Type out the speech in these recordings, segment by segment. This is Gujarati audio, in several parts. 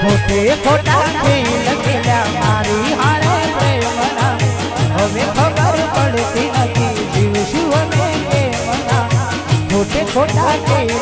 ખોટે ખોટા ખેલ ખેલ્યા, મારી હારે પ્રેમના. હવે ખબર પડતી નથી, જીવશું અમે પ્રેમના ખોટે ખોટા ખેલ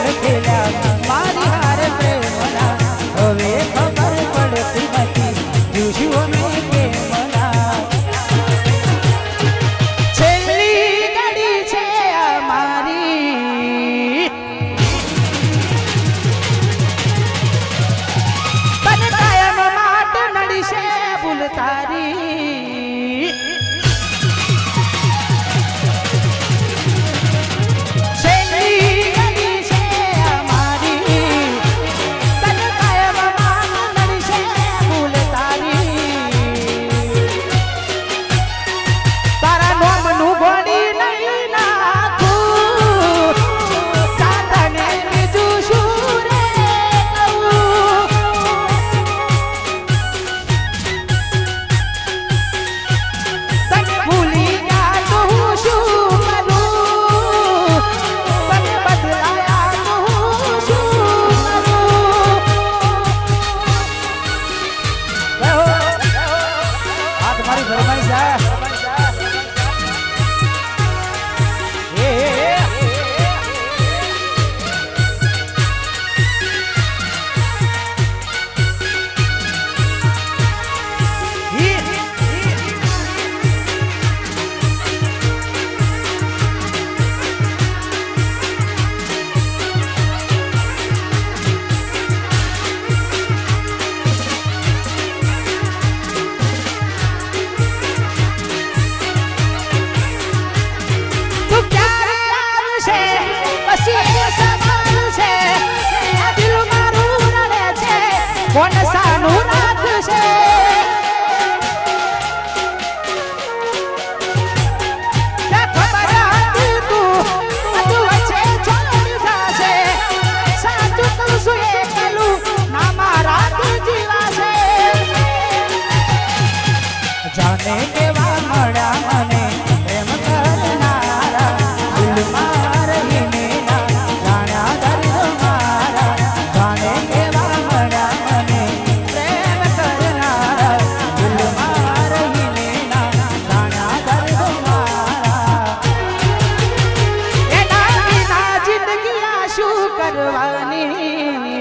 yeah. કોણ સાનું રાત છે? કરવાની.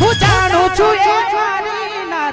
હું જાણું છું એ મારી ના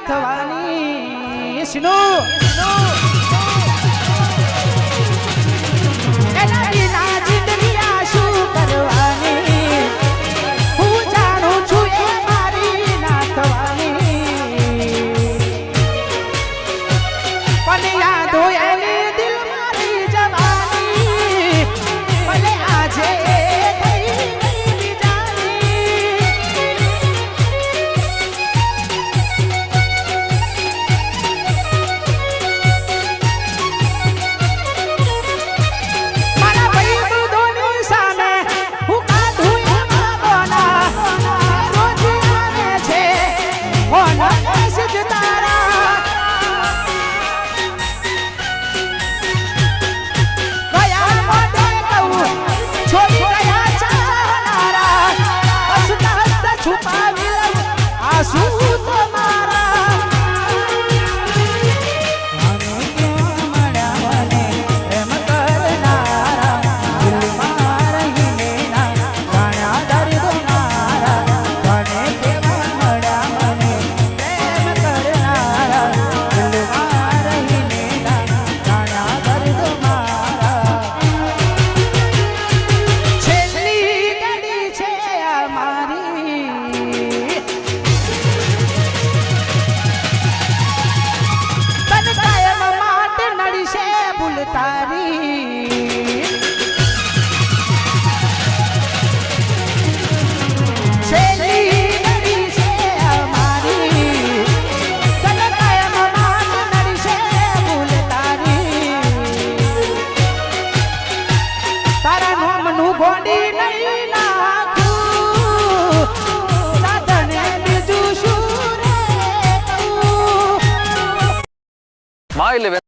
aile ve